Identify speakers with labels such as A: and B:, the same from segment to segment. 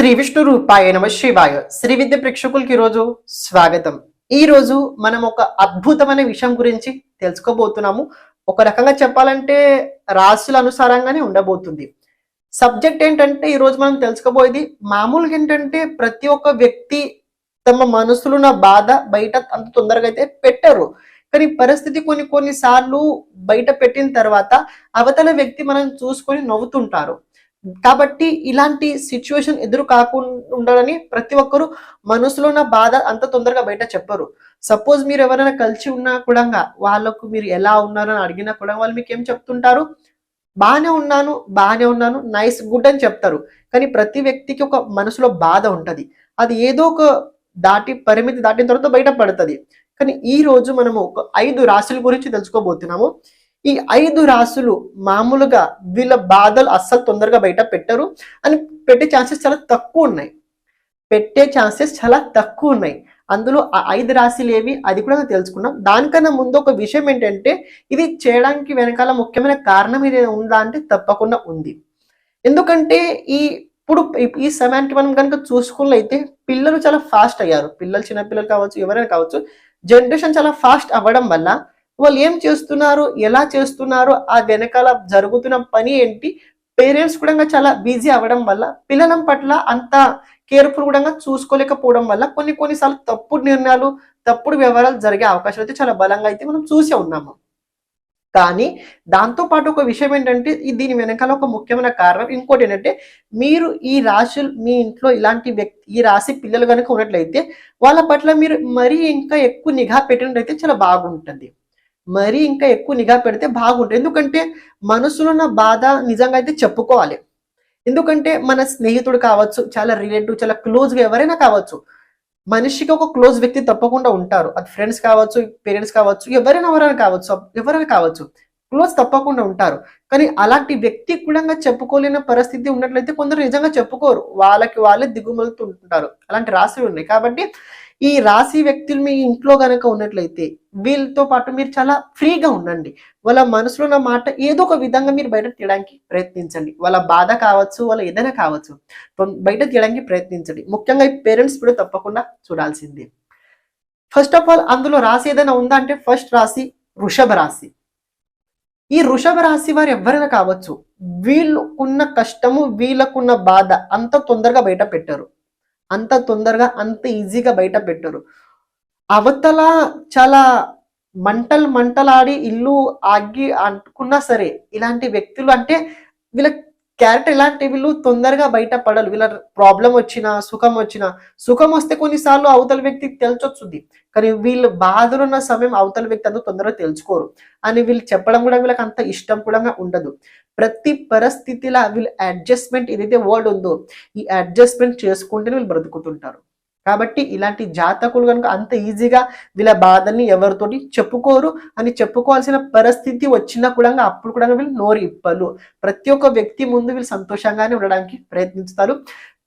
A: శ్రీ విష్ణు రూపాయ నమ శివాయ. శ్రీ విద్య ప్రేక్షకులకి ఈరోజు స్వాగతం. ఈ రోజు మనం ఒక అద్భుతమైన విషయం గురించి తెలుసుకోబోతున్నాము. ఒక రకంగా చెప్పాలంటే రాశుల అనుసారంగానే ఉండబోతుంది. సబ్జెక్ట్ ఏంటంటే ఈ రోజు మనం తెలుసుకోబోయేది మామూలుగా ఏంటంటే ప్రతి ఒక్క వ్యక్తి తమ మనసులో ఉన్న బాధ బయట అంత తొందరగా అయితే పెట్టరు. కానీ పరిస్థితి కొన్ని కొన్నిసార్లు బయట పెట్టిన తర్వాత అవతల వ్యక్తి మనం చూసుకొని నవ్వుతుంటారు. కాబట్టి ఇలాంటి సిచ్యువేషన్ ఎదురు కాకుండా ఉండాలని ప్రతి ఒక్కరు మనసులో ఉన్న బాధ అంత తొందరగా బయట చెప్పరు. సపోజ్ మీరు ఎవరైనా కలిసి ఉన్నా కూడా వాళ్ళకు మీరు ఎలా ఉన్నారని అడిగినా కూడా వాళ్ళు మీకు ఏం చెప్తుంటారు? బాగానే ఉన్నాను బాగానే ఉన్నాను నైస్ గుడ్ అని చెప్తారు. కానీ ప్రతి వ్యక్తికి ఒక మనసులో బాధ ఉంటుంది. అది ఏదో ఒక దాటి పరిమితి దాటిన తర్వాత బయట పడుతుంది. కానీ ఈ రోజు మనము ఒక ఐదు రాశుల గురించి తెలుసుకోబోతున్నాము. ఈ ఐదు రాసులు మామూలుగా వీళ్ళ బాధలు అస్సలు తొందరగా బయట పెట్టరు. అని పెట్టే ఛాన్సెస్ చాలా తక్కువ ఉన్నాయి. పెట్టే ఛాన్సెస్ చాలా తక్కువ ఉన్నాయి. అందులో ఆ ఐదు రాశులు ఏవి? అది కూడా తెలుసుకున్నాం దానికన్నా ముందు ఒక విషయం ఏంటంటే ఇది చేయడానికి వెనకాల ముఖ్యమైన కారణం ఇది ఉందా అంటే తప్పకుండా ఉంది. ఎందుకంటే ఈ ఇప్పుడు ఈ సమయానికి మనం కనుక చూసుకున్నైతే పిల్లలు చాలా ఫాస్ట్ అయ్యారు. పిల్లలు చిన్న పిల్లలు కావచ్చు ఎవరైనా కావచ్చు జనరేషన్ చాలా ఫాస్ట్ అవ్వడం వల్ల వాళ్ళు ఏం చేస్తున్నారు? ఎలా చేస్తున్నారు? ఆ వెనకాల జరుగుతున్న పని ఏంటి? పేరెంట్స్ కూడా చాలా బిజీ అవ్వడం వల్ల పిల్లల పట్ల అంత కేర్ఫుల్ కూడా చూసుకోలేకపోవడం వల్ల కొన్ని కొన్నిసార్లు తప్పుడు నిర్ణయాలు తప్పుడు వ్యవహారాలు జరిగే అవకాశాలు అయితే చాలా బలంగా అయితే మనం చూసే ఉన్నాము. కానీ దాంతో పాటు ఒక విషయం ఏంటంటే దీని వెనకాల ఒక ముఖ్యమైన కారణం ఇంకోటి ఏంటంటే మీరు ఈ రాశులు మీ ఇంట్లో ఇలాంటి వ్యక్తి ఈ రాశి పిల్లలు కనుక ఉన్నట్లయితే వాళ్ళ పట్ల మీరు మరీ ఇంకా ఎక్కువ నిఘా పెట్టినట్లయితే చాలా బాగుంటుంది. మరీ ఇంకా ఎక్కువ నిఘా పెడితే బాగుంటుంది. ఎందుకంటే మనసులో ఉన్న బాధ నిజంగా అయితే చెప్పుకోవాలి. ఎందుకంటే మన స్నేహితుడు కావచ్చు చాలా రిలేటివ్ చాలా క్లోజ్గా ఎవరైనా కావచ్చు మనిషికి ఒక క్లోజ్ వ్యక్తి తప్పకుండా ఉంటారు. అది ఫ్రెండ్స్ కావచ్చు పేరెంట్స్ కావచ్చు ఎవరైనా ఎవరైనా కావచ్చు ఎవరైనా కావచ్చు క్లోజ్ తప్పకుండా ఉంటారు. కానీ అలాంటి వ్యక్తి కూడా చెప్పుకోలేని పరిస్థితి ఉన్నట్లయితే కొందరు నిజంగా చెప్పుకోరు. వాళ్ళకి వాళ్ళే దిగుమలుతుంటారు అలాంటి రాశులు ఉన్నాయి. కాబట్టి ఈ రాశి వ్యక్తులు మీ ఇంట్లో కనుక ఉన్నట్లయితే వీళ్ళతో పాటు మీరు చాలా ఫ్రీగా ఉండండి. వాళ్ళ మనసులో ఉన్న మాట ఏదో ఒక విధంగా మీరు బయట తీయడానికి ప్రయత్నించండి. వాళ్ళ బాధ కావచ్చు వాళ్ళ ఏదైనా కావచ్చు బయట తీయడానికి ప్రయత్నించండి. ముఖ్యంగా ఈ పేరెంట్స్ కూడా తప్పకుండా చూడాల్సింది. ఫస్ట్ ఆఫ్ ఆల్ అందులో రాశి ఏదైనా ఉందా అంటే ఫస్ట్ రాశి వృషభ రాశి. ఈ వృషభ రాశి వారు ఎవరైనా కావచ్చు వీళ్ళకున్న కష్టము వీళ్ళకున్న బాధ అంత తొందరగా బయట పెట్టరు. అంత తొందరగా అంత ఈజీగా బయట పెట్టరు. అవతల చాలా మంటలు మంటలాడి ఇల్లు ఆగి అంటుకున్నా సరే ఇలాంటి వ్యక్తులు అంటే వీళ్ళ క్యారెక్టర్ ఇలాంటి వీళ్ళు తొందరగా బయట పడరు. వీళ్ళ ప్రాబ్లం వచ్చినా సుఖం వచ్చినా సుఖం వస్తే కొన్నిసార్లు అవతల వ్యక్తికి తెలిసొచ్చుంది కానీ వీళ్ళు బాధలు ఉన్న సమయం అవతల వ్యక్తి అంత తొందరగా తెలుసుకోరు అని వీళ్ళు చెప్పడం కూడా వీళ్ళకి అంత ఇష్టం కూడా ఉండదు. ప్రతి పరిస్థితిలో వీళ్ళు అడ్జస్ట్మెంట్ ఏదైతే వర్డ్ ఉందో ఈ అడ్జస్ట్మెంట్ చేసుకుంటేనే వీళ్ళు బ్రతుకుతుంటారు. కాబట్టి ఇలాంటి జాతకులు కనుక అంత ఈజీగా వీళ్ళ బాధల్ని ఎవరితోటి చెప్పుకోరు. అని చెప్పుకోవాల్సిన పరిస్థితి వచ్చినా కూడా అప్పుడు కూడా వీళ్ళు నోరు ఇప్పలు ప్రతి ఒక్క వ్యక్తి ముందు వీళ్ళు సంతోషంగానే ఉండడానికి ప్రయత్నిస్తారు.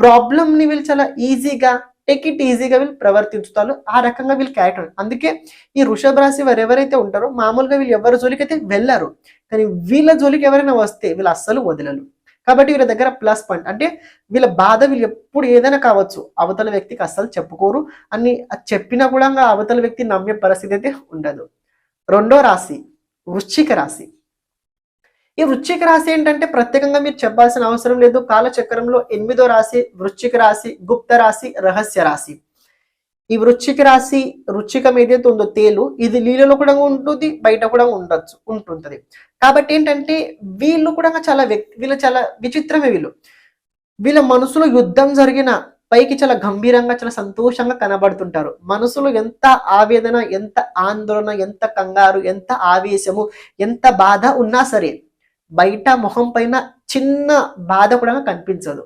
A: ప్రాబ్లమ్ని వీళ్ళు చాలా ఈజీగా టేక్ ఇట్ ఈజీగా వీళ్ళు ప్రవర్తించుతారు. ఆ రకంగా వీళ్ళు క్యారెక్టర్ అందుకే ఈ వృషభ రాశి వారు ఎవరైతే ఉంటారో మామూలుగా వీళ్ళు ఎవరి జోలికి అయితే వెళ్ళారు. కానీ వీళ్ళ జోలికి ఎవరైనా వస్తే వీళ్ళు అస్సలు వదలరు. కాబట్టి వీళ్ళ దగ్గర ప్లస్ పాయింట్ అంటే వీళ్ళ బాధ వీళ్ళు ఎప్పుడు ఏదైనా కావచ్చు. అవతల వ్యక్తికి అస్సలు చెప్పుకోరు. అని చెప్పినా కూడా అవతల వ్యక్తి నమ్మే పరిస్థితి అయితే ఉండదు. రెండో రాశి వృశ్చిక రాశి. ఈ వృశ్చిక రాశి ఏంటంటే ప్రత్యేకంగా మీరు చెప్పాల్సిన అవసరం లేదు. కాలచక్రంలో ఎనిమిదో రాశి వృశ్చిక రాశి గుప్త రాశి రహస్య రాశి. ఈ వృశ్చిక రాశి వృశ్చికం ఏదైతే ఉందో తేలు ఇది నీళ్ళలో కూడా ఉంటుంది బయట కూడా ఉండొచ్చు ఉంటుంటది. కాబట్టి ఏంటంటే వీళ్ళు కూడా చాలా వ్యక్తి వీళ్ళు చాలా విచిత్రమే వీళ్ళు. వీళ్ళ మనసులో యుద్ధం జరిగిన పైకి చాలా గంభీరంగా చాలా సంతోషంగా కనబడుతుంటారు. మనసులో ఎంత ఆవేదన ఎంత ఆందోళన ఎంత కంగారు ఎంత ఆవేశము ఎంత బాధ ఉన్నా సరే బయట మొహం పైన చిన్న బాధ కూడా కనిపించదు.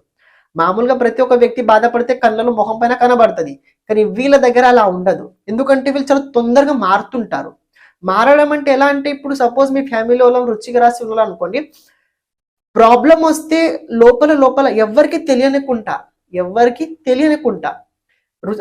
A: మామూలుగా ప్రతి ఒక్క వ్యక్తి బాధపడితే కళ్ళలో మొహం పైన కనబడుతుంది. కానీ వీళ్ళ దగ్గర అలా ఉండదు. ఎందుకంటే వీళ్ళు చాలా తొందరగా మారుతుంటారు. మారడం అంటే ఎలా అంటే ఇప్పుడు సపోజ్ మీ ఫ్యామిలీలో రుచికి రాసి ఉన్నారనుకోండి ప్రాబ్లం వస్తే లోపల లోపల ఎవరికి తెలియనికుంటా ఎవరికి తెలియనికుంటా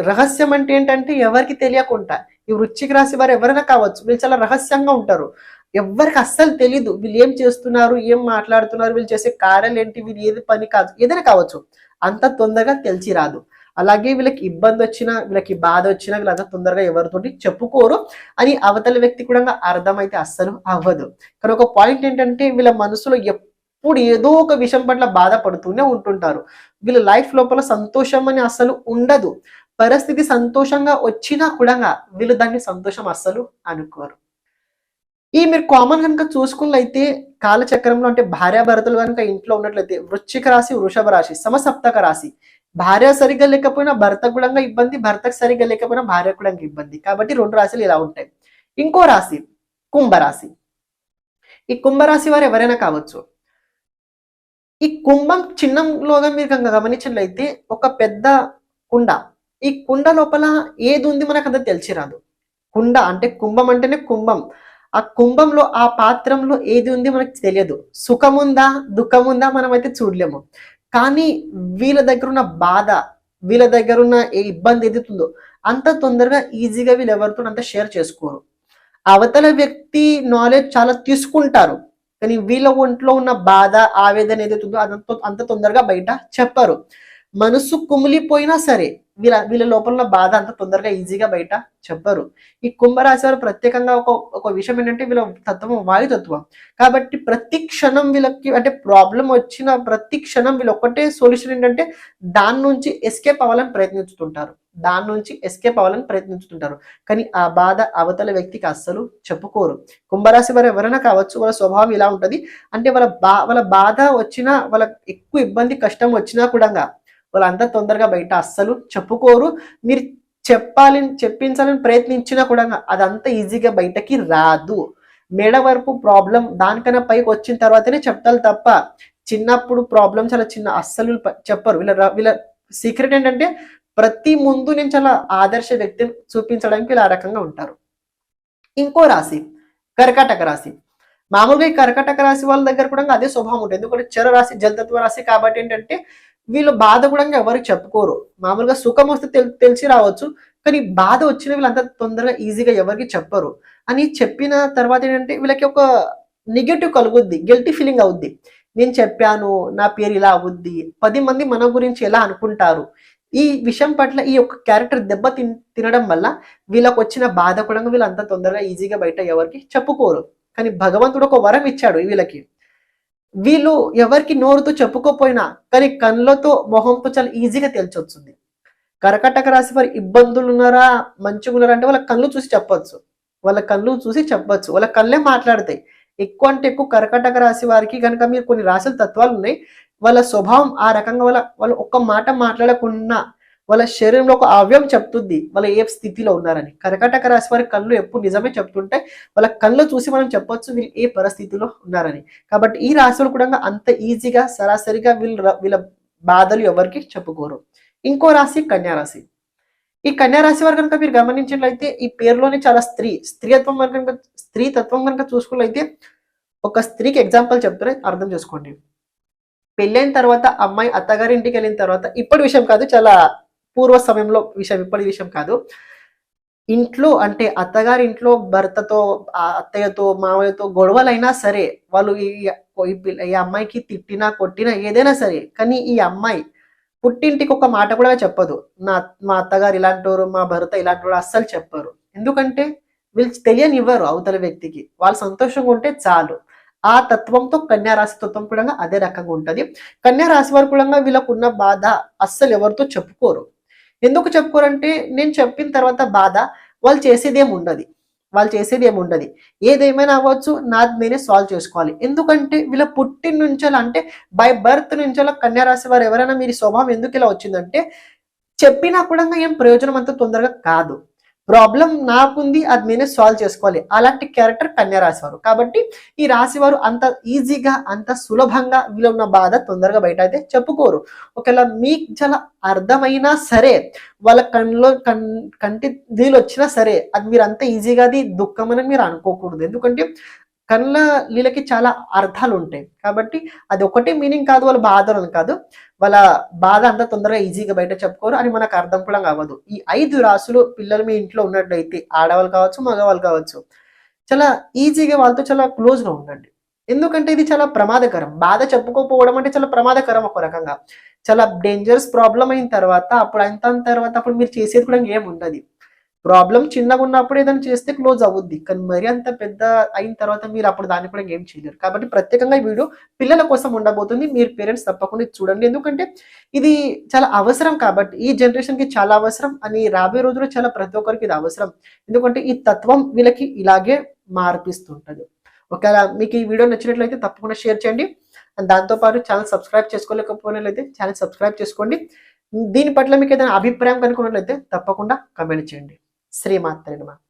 A: రహస్యం అంటే ఏంటంటే ఎవరికి తెలియకుండా ఈ వృచ్చిక రాశి వారు ఎవరైనా కావచ్చు వీళ్ళు చాలా రహస్యంగా ఉంటారు. ఎవరికి అస్సలు తెలీదు. వీళ్ళు ఏం చేస్తున్నారు ఏం మాట్లాడుతున్నారు వీళ్ళు చేసే కార్యాలు ఏంటి వీళ్ళు ఏది పని కాదు ఏదైనా కావచ్చు. అంత తొందరగా తెలిసి రాదు. అలాగే వీళ్ళకి ఇబ్బంది వచ్చినా వీళ్ళకి బాధ వచ్చినా వీళ్ళంతా తొందరగా ఎవరితోటి చెప్పుకోరు. అని అవతల వ్యక్తి కూడా అర్థమైతే అస్సలు అవ్వదు. కానీ ఒక పాయింట్ ఏంటంటే వీళ్ళ మనసులో ఎప్పుడు ఏదో ఒక విషయం పట్ల బాధపడుతూనే ఉంటుంటారు. వీళ్ళ లైఫ్ లోపల సంతోషం అని అస్సలు ఉండదు. పరిస్థితి సంతోషంగా వచ్చినా కూడా వీళ్ళు దాన్ని సంతోషం అస్సలు అనుకోరు. ఈ మీరు కామన్ కనుక చూసుకున్నట్లయితే కాలచక్రంలో అంటే భార్యాభర్తలు కనుక ఇంట్లో ఉన్నట్లయితే వృశ్చిక రాశి వృషభ రాశి సమసప్తక రాశి. భార్య సరిగ్గా లేకపోయినా భర్త కూడా ఇబ్బంది భర్తకు సరిగ్గా లేకపోయినా భార్య కూడా ఇబ్బంది. కాబట్టి రెండు రాశులు ఇలా ఉంటాయి. ఇంకో రాశి కుంభరాశి. ఈ కుంభరాశి వారు ఎవరైనా కావచ్చు. ఈ కుంభం చిన్నంలోగా మీరు కనుక గమనించినట్లయితే ఒక పెద్ద కుండ. ఈ కుండ లోపల ఏది ఉంది మనకు అంత తెలిసి రాదు. కుండ అంటే కుంభం అంటేనే కుంభం. ఆ కుంభంలో ఆ పాత్రంలో ఏది ఉంది మనకు తెలియదు. సుఖముందా దుఃఖముందా మనం అయితే చూడలేము. కానీ వీళ్ళ దగ్గర ఉన్న బాధ వీళ్ళ దగ్గర ఉన్న ఏ ఇబ్బంది ఎదుగుతుందో అంత తొందరగా ఈజీగా వీళ్ళు ఎవరితో అంత షేర్ చేసుకోరు. అవతల వ్యక్తి నాలెడ్జ్ చాలా తీసుకుంటారు. కానీ వీళ్ళ ఒంట్లో ఉన్న బాధ ఆవేదన ఏదైతుందో అంత అంత తొందరగా బయట చెప్పరు. మనసు కుమిలిపోయినా సరే వీళ్ళ వీళ్ళ లోపల ఉన్న బాధ అంత తొందరగా ఈజీగా బయట చెప్పరు. ఈ కుంభరాశి వారు ప్రత్యేకంగా ఒక ఒక విషయం ఏంటంటే వీళ్ళ తత్వం వాయుతత్వం కాబట్టి ప్రతి క్షణం వీళ్ళకి అంటే ప్రాబ్లం వచ్చిన ప్రతి క్షణం వీళ్ళు ఒక్కటే సొల్యూషన్ ఏంటంటే దాని నుంచి ఎస్కేప్ అవ్వాలని ప్రయత్నిస్తుంటారు దాని నుంచి ఎస్కేప్ అవ్వాలని ప్రయత్నిస్తుంటారు కానీ ఆ బాధ అవతల వ్యక్తికి అస్సలు చెప్పుకోరు. కుంభరాశి వారు ఎవరైనా కావచ్చు వాళ్ళ స్వభావం ఇలా ఉంటుంది. అంటే వాళ్ళ బా వాళ్ళ బాధ వచ్చినా వాళ్ళ ఎక్కువ ఇబ్బంది కష్టం వచ్చినా కూడా వాళ్ళంతా తొందరగా బయట అస్సలు చెప్పుకోరు. మీరు చెప్పాలి చెప్పించాలని ప్రయత్నించినా కూడా అదంతా ఈజీగా బయటకి రాదు. మెడ వరకు ప్రాబ్లం దానికన్నా పైకి వచ్చిన తర్వాతనే చెప్తారు తప్ప చిన్నప్పుడు ప్రాబ్లం చాలా చిన్న అస్సలు చెప్పరు. వీళ్ళ వీళ్ళ సీక్రెట్ ఏంటంటే ప్రతి ముందు నేను చాలా ఆదర్శ వ్యక్తిని చూపించడానికి వీళ్ళు ఆ రకంగా ఉంటారు. ఇంకో రాశి కర్కాటక రాశి. మామూలుగా ఈ కర్కాటక రాశి వాళ్ళ దగ్గర కూడా అదే స్వభావం ఉంటుంది. ఎందుకంటే చర రాశి జలతత్వ రాశి కాబట్టి ఏంటంటే వీళ్ళు బాధ కూడా ఎవరికి చెప్పుకోరు. మామూలుగా సుఖం వస్తే తెలిసి రావచ్చు కానీ బాధ వచ్చిన వీళ్ళంతా తొందరగా ఈజీగా ఎవరికి చెప్పరు. అని చెప్పిన తర్వాత ఏంటంటే వీళ్ళకి ఒక నెగటివ్ కలుగుద్ది గిల్టీ ఫీలింగ్ అవుద్ది. నేను చెప్పాను నా పేరు ఇలా అవుద్ది. పది మంది మన గురించి ఎలా అనుకుంటారు? ఈ విషయం పట్ల ఈ యొక్క క్యారెక్టర్ దెబ్బ తిన్ తినడం వల్ల వీళ్ళకి వచ్చిన బాధ కూడా వీళ్ళంతా తొందరగా ఈజీగా బయట ఎవరికి చెప్పుకోరు. కానీ భగవంతుడు ఒక వరం ఇచ్చాడు వీళ్ళకి. వీళ్ళు ఎవరికి నోరుతో చెప్పుకోపోయినా కానీ కళ్ళతో మొహంతో చాలా ఈజీగా తెలిసొచ్చింది కర్కటక రాశి వారి ఇబ్బందులు ఉన్నారా మంచిగా ఉన్నారా అంటే వాళ్ళ కళ్ళు చూసి చెప్పొచ్చు. వాళ్ళ కళ్ళు చూసి చెప్పొచ్చు. వాళ్ళ కళ్ళే మాట్లాడతాయి. ఎక్కువ అంటే ఎక్కువ కర్కటక రాశి వారికి కనుక మీరు కొన్ని రాశుల తత్వాలు ఉన్నాయి వాళ్ళ స్వభావం ఆ రకంగా వాళ్ళ వాళ్ళు ఒక్క మాట మాట్లాడకుండా వాళ్ళ శరీరంలో ఒక అవయం చెప్తుంది వాళ్ళ ఏ స్థితిలో ఉన్నారని. కర్కటక రాశి వారి కళ్ళు ఎప్పుడు నిజమే చెప్తుంటే వాళ్ళ కళ్ళు చూసి మనం చెప్పొచ్చు వీళ్ళు ఏ పరిస్థితిలో ఉన్నారని. కాబట్టి ఈ రాశులు కూడా అంత ఈజీగా సరాసరిగా వీళ్ళు వీళ్ళ బాధలు ఎవరికి చెప్పుకోరు. ఇంకో రాశి కన్యా రాశి. ఈ కన్యారాశి వారు కనుక మీరు గమనించినట్లయితే ఈ పేరులోనే చాలా స్త్రీ స్త్రీత్వం కనుక స్త్రీ తత్వం కనుక చూసుకున్నట్లయితే ఒక స్త్రీకి ఎగ్జాంపుల్ చెప్తారే అర్థం చేసుకోండి. పెళ్ళైన తర్వాత అమ్మాయి అత్తగారి ఇంటికి వెళ్ళిన తర్వాత ఇప్పటి విషయం కాదు చాలా పూర్వ సమయంలో విషయం ఇప్పటి విషయం కాదు. ఇంట్లో అంటే అత్తగారి ఇంట్లో భర్తతో ఆ అత్తయ్యతో మామయ్యతో గొడవలైనా సరే వాళ్ళు ఈ ఈ పిల్ల- ఈ అమ్మాయికి తిట్టినా కొట్టినా ఏదైనా సరే కానీ ఈ అమ్మాయి పుట్టింటికి ఒక మాట కూడా చెప్పదు. నా మా అత్తగారు ఇలాంటి మా భర్త ఇలాంటి అస్సలు చెప్పరు. ఎందుకంటే వీళ్ళు తెలియనివ్వరు అవతల వ్యక్తికి. వాళ్ళు సంతోషంగా ఉంటే చాలు. ఆ తత్వంతో కన్యా రాశి తత్వం కూడా అదే రకంగా ఉంటది. కన్యారాశి వారు కూడా వీళ్ళకున్న బాధ అస్సలు ఎవరితో చెప్పుకోరు. ఎందుకు చెప్పుకోరంటే నేను చెప్పిన తర్వాత బాధ వాళ్ళు చేసేది ఏమి ఉండదు వాళ్ళు చేసేది ఏమి ఉండదు ఏదేమైనా అవ్వచ్చు నాది నేనే సాల్వ్ చేసుకోవాలి. ఎందుకంటే వీళ్ళ పుట్టిన నుంచో అంటే బై బర్త్ నుంచో కన్యా రాశి వారు ఎవరైనా మీరు స్వభావం ఎందుకు ఇలా వచ్చిందంటే చెప్పినా కూడా ఏం ప్రయోజనం అంత తొందరగా కాదు. ప్రాబ్లం నాకుంది అది నేనే సాల్వ్ చేసుకోవాలి. అలాంటి క్యారెక్టర్ కన్యా రాశి కాబట్టి ఈ రాశివారు అంత ఈజీగా అంత సులభంగా వీళ్ళు ఉన్న బాధ తొందరగా బయట అయితే చెప్పుకోరు. ఒకవేళ మీకు చాలా అర్థమైనా సరే వాళ్ళ కళ్ళలో కన్ కంటి నీళ్ళు వచ్చినా సరే అది మీరు అంత ఈజీగా అది దుఃఖం అని మీరు అనుకోకూడదు. ఎందుకంటే కళ్ళ నీళ్ళకి చాలా అర్థాలు ఉంటాయి కాబట్టి అది ఒకటే మీనింగ్ కాదు వాళ్ళ బాధలు అని కాదు. వాళ్ళ బాధ అంత తొందరగా ఈజీగా బయట చెప్పుకోరు అని మనకు అర్థం కూడా అవ్వదు ఈ ఐదు రాసులు పిల్లలు మీ ఇంట్లో ఉన్నట్లయితే ఆడవాళ్ళు కావచ్చు మగవాళ్ళు కావచ్చు చాలా ఈజీగా వాళ్ళతో చాలా క్లోజ్గా ఉండండి. ఎందుకంటే ఇది చాలా ప్రమాదకరం. బాధ చెప్పుకోకపోవడం అంటే చాలా ప్రమాదకరం ఒక రకంగా. చాలా డేంజరస్ ప్రాబ్లం అయిన తర్వాత అప్పుడు అంత తర్వాత అప్పుడు మీరు చేసేది కూడా ఏం ఉండదు ప్రాబ్లం చిన్నగా ఉన్నప్పుడు ఏదైనా చేస్తే క్లోజ్ అవుద్ది. కానీ మరి అంత పెద్ద అయిన తర్వాత మీరు అప్పుడు దాన్ని కూడా ఏం చేయలేరు. కాబట్టి ప్రత్యేకంగా ఈ వీడియో పిల్లల కోసం ఉండబోతుంది. మీరు పేరెంట్స్ తప్పకుండా చూడండి. ఎందుకంటే ఇది చాలా అవసరం కాబట్టి ఈ జనరేషన్కి చాలా అవసరం అని రాబోయే రోజుల్లో చాలా ప్రతి ఒక్కరికి ఇది అవసరం. ఎందుకంటే ఈ తత్వం వీళ్ళకి ఇలాగే మార్పిస్తుంటది. ఒకవేళ మీకు ఈ వీడియో నచ్చినట్లయితే తప్పకుండా షేర్ చేయండి. అండ్ దాంతోపాటు ఛానల్ సబ్స్క్రైబ్ చేసుకోలేకపోయినట్లయితే ఛానల్ సబ్స్క్రైబ్ చేసుకోండి. దీని పట్ల మీకు ఏదైనా అభిప్రాయం కనుక్కున్నట్లయితే తప్పకుండా కమెంట్ చేయండి. శ్రీమాత్రే నమః